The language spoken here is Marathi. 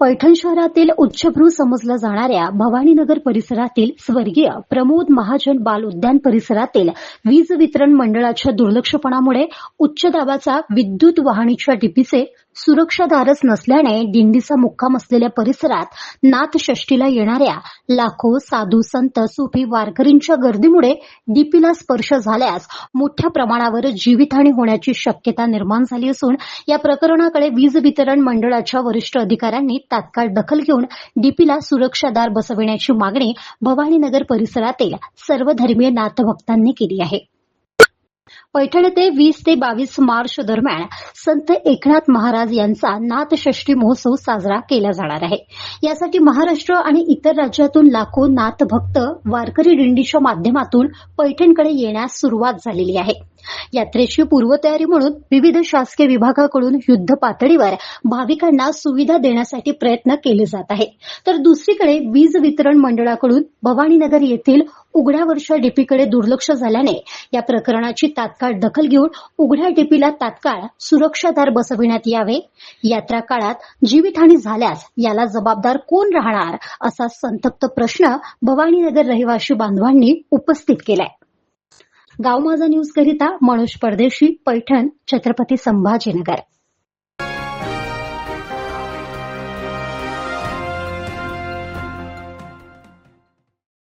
पैठण शहरातील उच्चभ्रू समजल्या जाणाऱ्या भवानीनगर परिसरातील स्वर्गीय प्रमोद महाजन बाल उद्यान परिसरातील वीज वितरण मंडळाच्या दुर्लक्षपणामुळे उच्च दाबाचा विद्युत वाहनीच्या डिपीचे सुरक्षादारच नसल्याने दिंडीचा मुक्काम असलेल्या परिसरात नाथषष्टीला येणाऱ्या लाखो साधू संत सुफी वारकरींच्या गर्दीमुळे डीपीला स्पर्श झाल्यास मोठ्या प्रमाणावर जीवितहानी होण्याची शक्यता निर्माण झाली असून या प्रकरणाकडे वीज वितरण मंडळाच्या वरिष्ठ अधिकाऱ्यांनी तात्काळ दखल घेऊन डीपीला सुरक्षादार बसविण्याची मागणी भवानीनगर परिसरातील सर्वधर्मीय नाथभक्तांनी केली आहे. पैठण येथे वीस ते बावीस मार्च दरम्यान संत एकनाथ महाराज यांचा नाथषष्ठी महोत्सव साजरा केला जाणार आहे. यासाठी महाराष्ट्र आणि इतर राज्यातून लाखो नाथभक्त वारकरी दिंडीच्या माध्यमातून पैठणकडे येण्यास सुरुवात झालेली आहे. यात्रेची पूर्वतयारी म्हणून विविध शासकीय विभागाकडून युद्ध पातळीवर भाविकांना सुविधा देण्यासाठी प्रयत्न केले जात आहेत. तर दुसरीकडे वीज वितरण मंडळाकडून भवानीनगर येथील उघड्या वर्षा डीपीकडे दुर्लक्ष झाल्याने या प्रकरणाची तात्काळ दखल घेऊन उघड्या डीपीला तात्काळ सुरक्षादार बसविण्यात यावे. यात्रा काळात जीवितहानी झाल्यास याला जबाबदार कोण राहणार असा संतप्त प्रश्न भवानीनगर रहिवासी बांधवांनी उपस्थित केलाय. गाव माझा न्यूज करिता मनोज परदेशी पैठण छत्रपती संभाजीनगर.